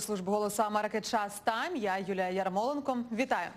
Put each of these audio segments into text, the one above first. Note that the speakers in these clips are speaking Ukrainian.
служби голосу Америки Час там Я Юлія Ярмоленко. Вітаю.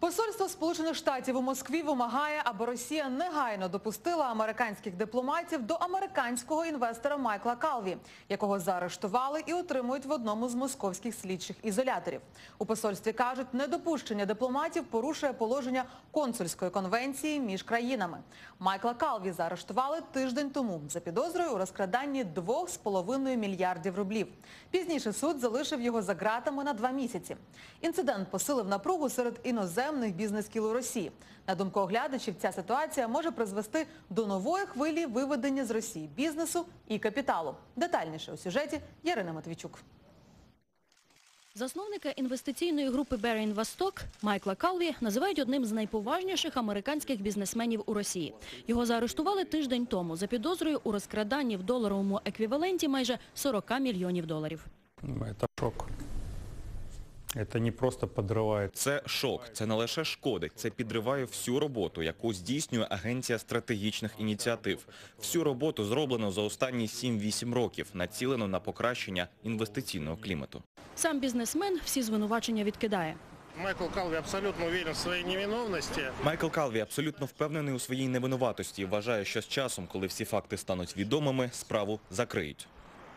Посольство Сполучених Штатів у Москві вимагає, аби Росія негайно допустила американських дипломатів до американського інвестора Майкла Калві, якого заарештували і отримують в одному з московських слідчих ізоляторів. У посольстві кажуть, недопущення дипломатів порушує положення консульської конвенції між країнами. Майкла Калві заарештували тиждень тому за підозрою у розкраданні 2,5 мільярдів рублів. Пізніше суд залишив його за ґратами на два місяці. Інцидент посилив напругу серед іноземних бізнес-кіл у Росії. На думку оглядачів, ця ситуація може призвести до нової хвилі виведення з Росії бізнесу і капіталу. Детальніше у сюжеті Ярина Матвійчук. Засновника інвестиційної групи Bear Investок Майкла Калві називають одним з найповажніших американських бізнесменів у Росії. Його заарештували тиждень тому за підозрою у розкраданні в доларовому еквіваленті майже 40 мільйонів доларів. Это шок. Это не просто подрывает. Це шок, це не лише шкодить, це підриває всю роботу, яку здійснює Агенція стратегічних ініціатив. Всю роботу зроблено за останні 7-8 років, націлено на покращення інвестиційного клімату. Сам бізнесмен всі звинувачення відкидає. Майкл Калви абсолютно уверен в своей невиновности. Майкл Калві абсолютно впевнений у своїй невинуватості вважає, що з часом, коли всі факти стануть відомими, справу закриють.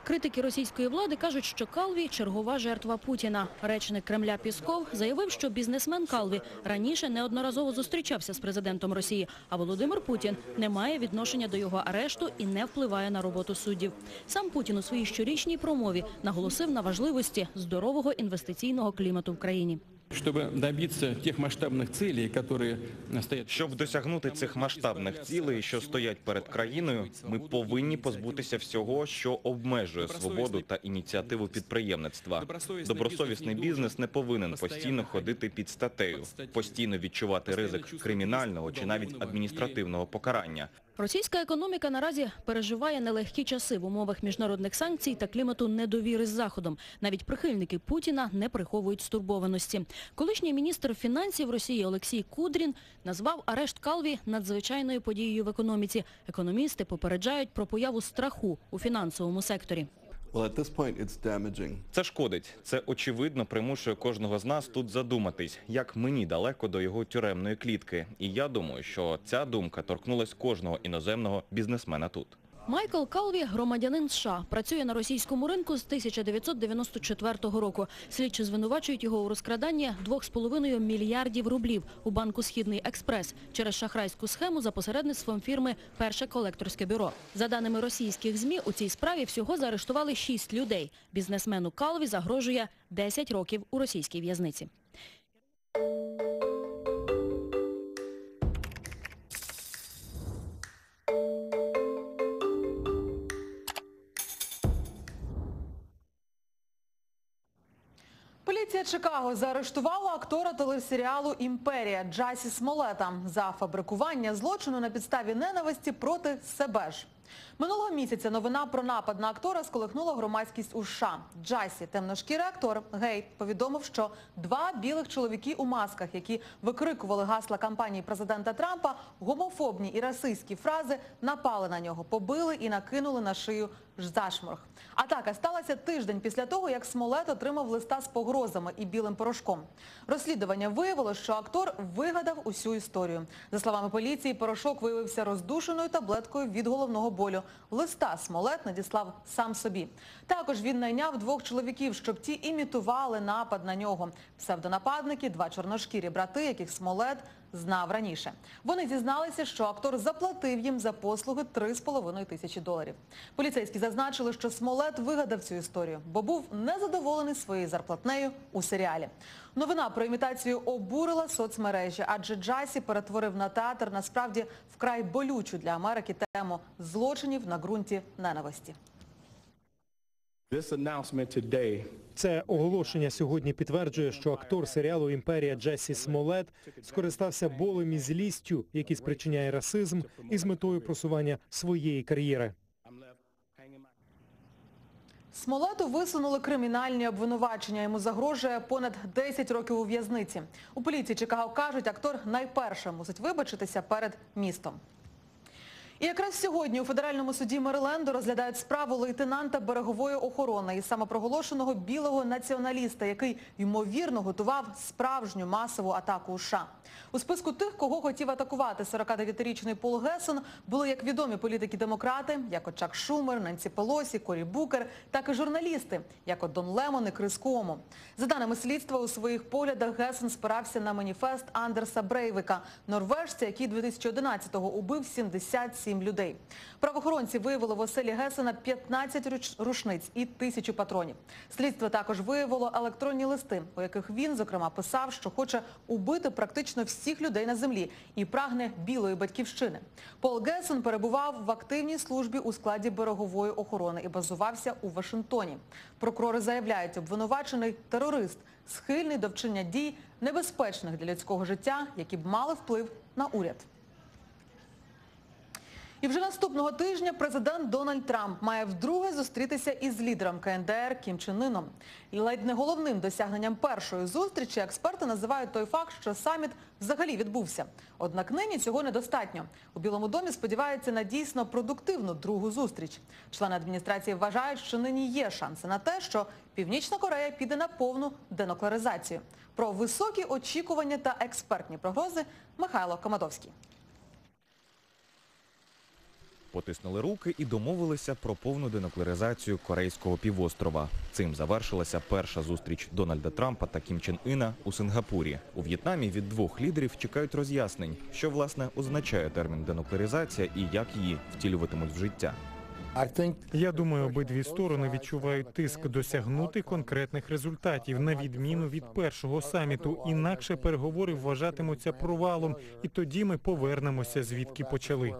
Критики російської влади кажуть, що Калві – чергова жертва Путіна. Речник Кремля Пісков заявив, що бізнесмен Калві раніше неодноразово зустрічався з президентом Росії, а Володимир Путін не має відношення до його арешту і не впливає на роботу суддів. Сам Путін у своїй щорічній промові наголосив на важливості здорового інвестиційного клімату в країні. Чтобы добиться тех масштабных целей, которые стоят Щоб досягнути цих масштабних цілей, що стоять перед країною, ми повинні позбутися всього, що обмежує свободу та ініціативу підприємництва. Добросовісний бізнес не повинен постійно ходити під статтею, постійно відчувати ризик кримінального чи навіть адміністративного покарання. Російська економіка наразі переживає нелегкі часи в умовах міжнародних санкцій та клімату недовіри з Заходом. Навіть прихильники Путіна не приховують стурбованості. Колишній міністр фінансів Росії Олексій Кудрін назвав арешт Калві надзвичайною подією в економіці. Економісти попереджають про появу страху у фінансовому секторі. Це шкодить. Це очевидно примушує кожного з нас тут задуматись, як мені далеко до його тюремної клітки. І я думаю, що ця думка торкнулась кожного іноземного бізнесмена тут. Майкл Калві – громадянин США. Працює на російському ринку з 1994 року. Слідчі звинувачують його у розкраданні 2,5 мільярдів рублів у банку «Східний експрес» через шахрайську схему за посередництвом фірми «Перше колекторське бюро». За даними російських ЗМІ, у цій справі всього заарештували 6 людей. Бізнесмену Калві загрожує 10 років у російській в'язниці. Поліція Чикаго заарештувала актора телесеріалу «Імперія» Джасі Смолета за фабрикування злочину на підставі ненависті проти себе ж. Минулого місяця новина про напад на актора сколихнула громадськість у США. Джасі, темношкірий актор, гей, повідомив, що два білих чоловіки у масках, які викрикували гасла кампанії президента Трампа, гомофобні і расистські фрази напали на нього, побили і накинули на шию зашморг. Атака сталася тиждень після того, як Смолет отримав листа з погрозами і білим порошком. Розслідування виявило, що актор вигадав усю історію. За словами поліції, порошок виявився роздушеною таблеткою від головного болю. Листа Смолет надіслав сам собі. Також він найняв двох чоловіків, щоб ті імітували напад на нього. Псевдонападники – два чорношкірі брати, яких Смолет знав раніше. Вони зізналися, що актор заплатив їм за послуги 3,5 тисячі доларів. Поліцейські зазначили, що Смолет вигадав цю історію, бо був незадоволений своєю зарплатнею у серіалі. Новина про імітацію обурила соцмережі, адже Джасі перетворив на театр насправді вкрай болючу для Америки тему злочинів на ґрунті ненависті. This announcement today Це оголошення сьогодні підтверджує, що актор серіалу «Імперія» Джесі Смолет скористався болем і злістю, які спричиняє расизм, із метою просування своєї кар'єри. Смолету висунули кримінальні обвинувачення. Йому загрожує понад 10 років у в'язниці. У поліції Чикаго кажуть, актор найперше мусить вибачитися перед містом. І якраз сьогодні у федеральному суді Мериленду розглядають справу лейтенанта берегової охорони і самопроголошеного білого націоналіста, який ймовірно готував справжню масову атаку США. У списку тих, кого хотів атакувати 49-річний Пол Гессон, були як відомі політики-демократи, як от Чак Шумер, Ненсі Пелосі, Корі Букер, так і журналісти, як от Дон Лемон і Крис Куомо. За даними слідства, у своїх поглядах Гессон спирався на маніфест Андерса Брейвика, норвежця, який 2011-го убив 77 людей. Правоохоронці виявили в оселі Гесена 15 руч- рушниць і тисячу патронів. Слідство також виявило електронні листи, у яких він, зокрема, писав, що хоче убити практично всіх людей на землі і прагне білої батьківщини. Пол Гесен перебував в активній службі у складі берегової охорони і базувався у Вашингтоні. Прокурори заявляють, обвинувачений терорист, схильний до вчинення дій, небезпечних для людського життя, які б мали вплив на уряд. І вже наступного тижня президент Дональд Трамп має вдруге зустрітися із лідером КНДР Кім Чен Іном. І ледь не головним досягненням першої зустрічі експерти називають той факт, що саміт взагалі відбувся. Однак нині цього недостатньо. У Білому домі сподіваються на дійсно продуктивну другу зустріч. Члени адміністрації вважають, що нині є шанси на те, що Північна Корея піде на повну денуклеаризацію. Про високі очікування та експертні прогнози Михайло Комадовський. Потиснули руки і домовилися про повну денуклеаризацію Корейського півострова. Цим завершилася перша зустріч Дональда Трампа та Кім Чен Іна у Сингапурі. У В'єтнамі від двох лідерів чекають роз'яснень, що власне означає термін денуклеаризація і як її втілюватимуть в життя. Я думаю, обидві сторони відчувають тиск досягнути конкретних результатів, на відміну від першого саміту. Інакше переговори вважатимуться провалом, і тоді ми повернемося звідки почали.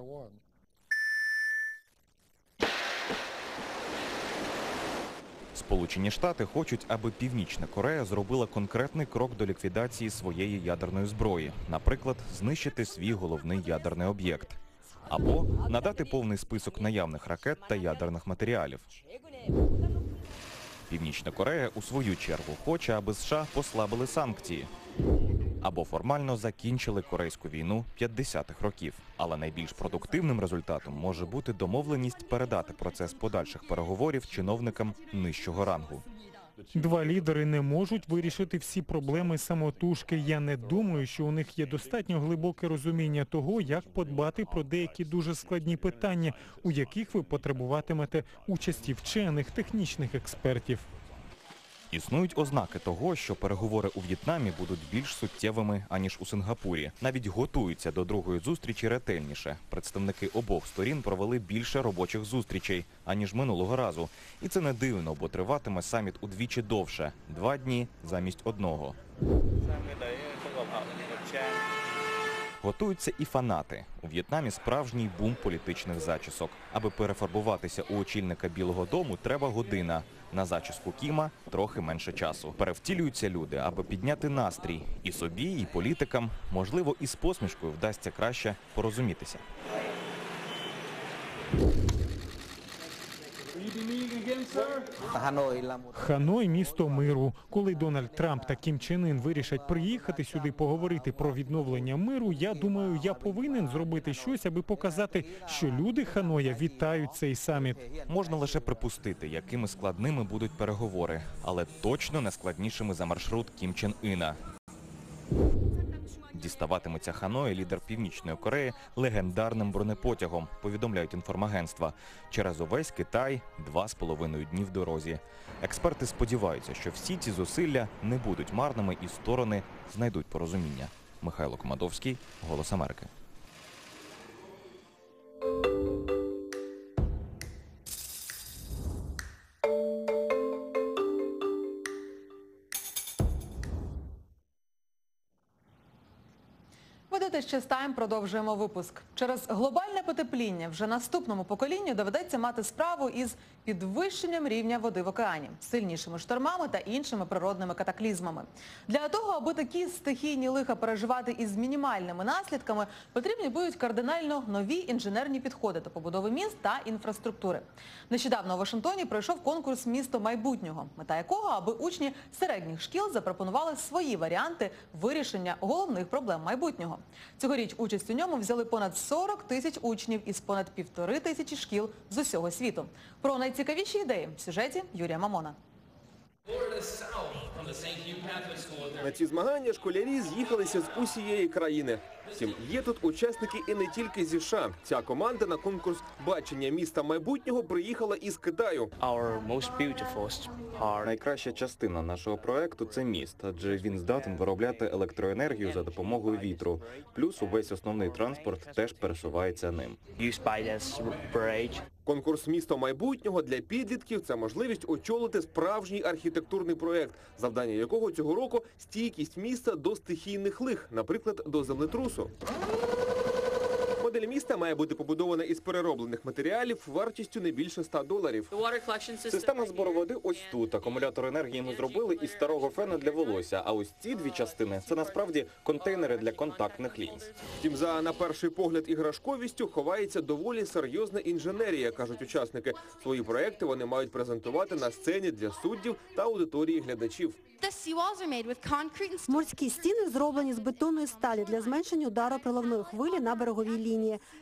Сполучені Штати хочуть, аби Північна Корея зробила конкретний крок до ліквідації своєї ядерної зброї, наприклад, знищити свій головний ядерний об'єкт, або надати повний список наявних ракет та ядерних матеріалів. Північна Корея у свою чергу хоче, аби США послабили санкції або формально закінчили корейську війну 50-х років. Але найбільш продуктивним результатом може бути домовленість передати процес подальших переговорів чиновникам нижчого рангу. Два лідери не можуть вирішити всі проблеми самотужки. Я не думаю, що у них є достатньо глибоке розуміння того, як подбати про деякі дуже складні питання, у яких ви потребуватимете участі вчених технічних експертів. Існують ознаки того, що переговори у В'єтнамі будуть більш суттєвими аніж у Сингапурі. Навіть готуються до другої зустрічі ретельніше. Представники обох сторін провели більше робочих зустрічей аніж минулого разу, і це не дивно, бо триватиме саміт удвічі довше два дні замість одного. Готуються і фанати. У В'єтнамі справжній бум політичних зачісок. Аби перефарбуватися у очільника Білого Дому, треба година. На зачіску Кіма трохи менше часу. Перевтілюються люди, аби підняти настрій і собі, і політикам. Можливо, і з посмішкою вдасться краще порозумітися. Ханой місто миру. Коли Дональд Трамп та Кім Чен Ін вирішать приїхати сюди поговорити про відновлення миру, я думаю, я повинен зробити щось, аби показати, що люди Ханоя вітають цей саміт. Можна лише припустити, якими складними будуть переговори, але точно не складнішими за маршрут Кім Чен Іна. Діставатиметься Ханої лідер Північної Кореї легендарним бронепотягом, повідомляють інформагентства. Через увесь Китай два з половиною дні в дорозі. Експерти сподіваються, що всі ці зусилля не будуть марними і сторони знайдуть порозуміння. Михайло Комадовський, Голос Америки. Ще з тайм, продовжуємо випуск. Через глобальне потепління вже наступному поколінню доведеться мати справу із підвищенням рівня води в океані, сильнішими штормами та іншими природними катаклізмами. Для того, аби такі стихійні лиха переживати із мінімальними наслідками, потрібні будуть кардинально нові інженерні підходи до побудови міст та інфраструктури. Нещодавно у Вашингтоні пройшов конкурс «Місто майбутнього», мета якого, аби учні середніх шкіл запропонували свої варіанти вирішення головних проблем майбутнього. Цьогоріч участь у ньому взяли понад 40 тисяч учнів із понад півтори тисячі шкіл з усього світу. Про найцікавіші ідеї в сюжеті Юрія Мамона. На ці змагання школярі з'їхалися з усієї країни. Втім, є тут учасники і не тільки зі США. Ця команда на конкурс бачення міста майбутнього приїхала із Китаю. Найкраща частина нашого проекту це міст, адже він здатен виробляти електроенергію за допомогою вітру. Плюс увесь основний транспорт теж пересувається ним. Конкурс місто майбутнього для підлітків це можливість очолити справжній архітектурний проект, завдання якого цього року стійкість міста до стихійних лих, наприклад, до землетрусу. Модель міста має бути побудована із перероблених матеріалів вартістю не більше 100 доларів. Система збору води ось тут. Акумулятор енергії ми зробили із старого фена для волосся. А ось ці дві частини це насправді контейнери для контактних лінз. Втім, за на перший погляд іграшковістю ховається доволі серйозна інженерія, кажуть учасники. Свої проекти вони мають презентувати на сцені для суддів та аудиторії глядачів. Морські стіни зроблені з бетонної сталі для зменшення удару приливної хвилі на береговій лінії.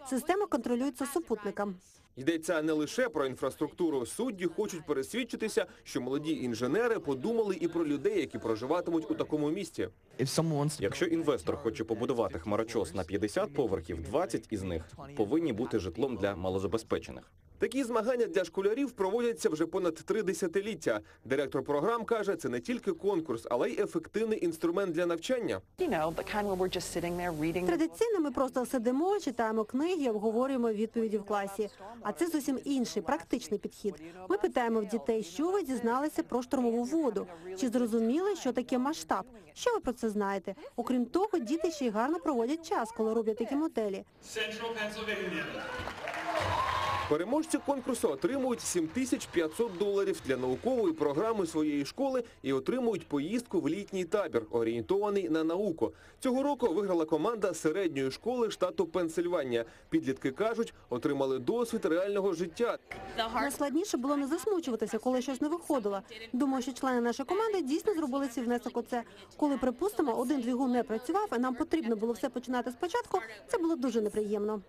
Система контролюється супутником. Йдеться не лише про інфраструктуру. Судді хочуть пересвідчитися, що молоді інженери подумали і про людей, які проживатимуть у такому місті. Якщо інвестор хоче побудувати хмарочос на 50 поверхів, 20 із них повинні бути житлом для малозабезпечених. Такі змагання для школярів проводяться вже понад три десятиліття. Директор програм каже, це не тільки конкурс, але й ефективний інструмент для навчання. Традиційно ми просто сидимо, читаємо книги, обговорюємо відповіді в класі. А це зовсім інший практичний підхід. Ми питаємо в дітей, що ви дізналися про штормову воду, чи зрозуміли, що таке масштаб. Що ви про це знаєте? Окрім того, діти ще й гарно проводять час, коли роблять такі моделі. Переможці конкурсу отримують 7500 доларів для наукової програми своєї школи і отримують поїздку в літній табір, орієнтований на науку. Цього року виграла команда середньої школи штату Пенсильванія. Підлітки кажуть, отримали досвід реального життя. Найскладніше було не засмучуватися, коли щось не виходило. Думаю, що члени нашої команди дійсно зробили свій внесок у це. Коли, припустимо, один двигун не працював, і нам потрібно було все починати спочатку, це було дуже неприємно.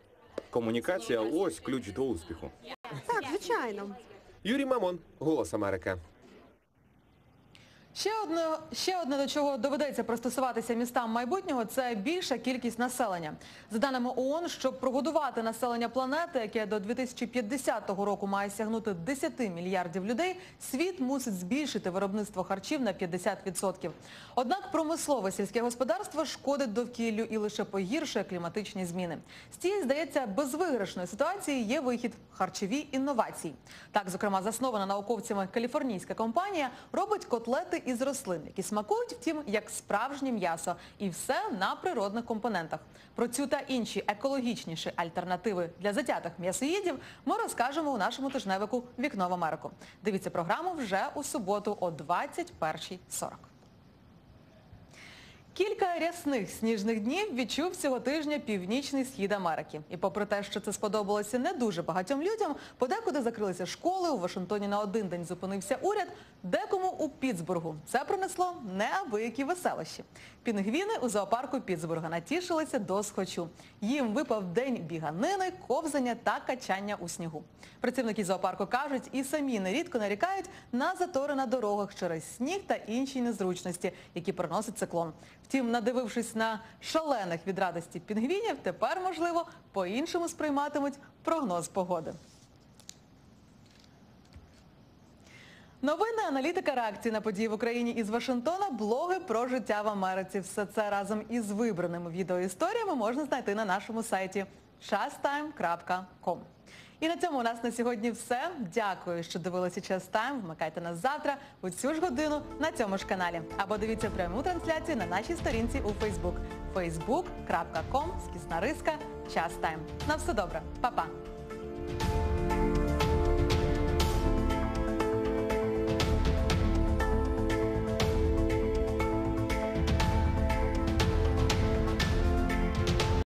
Комунікація ось ключ до успіху. Так, звичайно. Юрій Мамон, Голос Америки. Ще одне, ще одне, до чого доведеться пристосуватися містам майбутнього, це більша кількість населення. За даними ООН, щоб прогодувати населення планети, яке до 2050 року має сягнути 10 мільярдів людей, світ мусить збільшити виробництво харчів на 50%. Однак промислове сільське господарство шкодить довкіллю і лише погіршує кліматичні зміни. З цієї, здається, безвиграшної ситуації є вихід – харчові інновації. Так, зокрема, заснована науковцями каліфорнійська компанія робить котлети із рослин, які смакують, втім, як справжнє м'ясо. І все на природних компонентах. Про цю та інші екологічніші альтернативи для затятих м'ясоїдів ми розкажемо у нашому тижневику «Вікно в Америку». Дивіться програму вже у суботу о 21.40. Кілька рясних сніжних днів відчув цього тижня північний схід Америки. І попри те, що це сподобалося не дуже багатьом людям, подекуди закрилися школи, у Вашингтоні на один день зупинився уряд, декому у Пітсбургу. Це принесло неабиякі веселощі. Пінгвіни у зоопарку Пітсбурга натішилися до схочу. Їм випав день біганини, ковзання та качання у снігу. Працівники зоопарку кажуть, і самі нерідко нарікають на затори на дорогах через сніг та інші незручності, які приносить циклон. Втім, надивившись на шалених від радості пінгвінів, тепер, можливо, по-іншому сприйматимуть прогноз погоди. Новини, аналітика реакції на події в Україні із Вашингтона, блоги про життя в Америці. Все це разом із вибраними відеоісторіями можна знайти на нашому сайті chastime.com. І на цьому у нас на сьогодні все. Дякую, що дивилися час Тайм. Вмикайте нас завтра у цю ж годину на цьому ж каналі. Або дивіться пряму трансляцію на нашій сторінці у Facebook. facebook.com скісна риска час Тайм. На все добре. Па-па.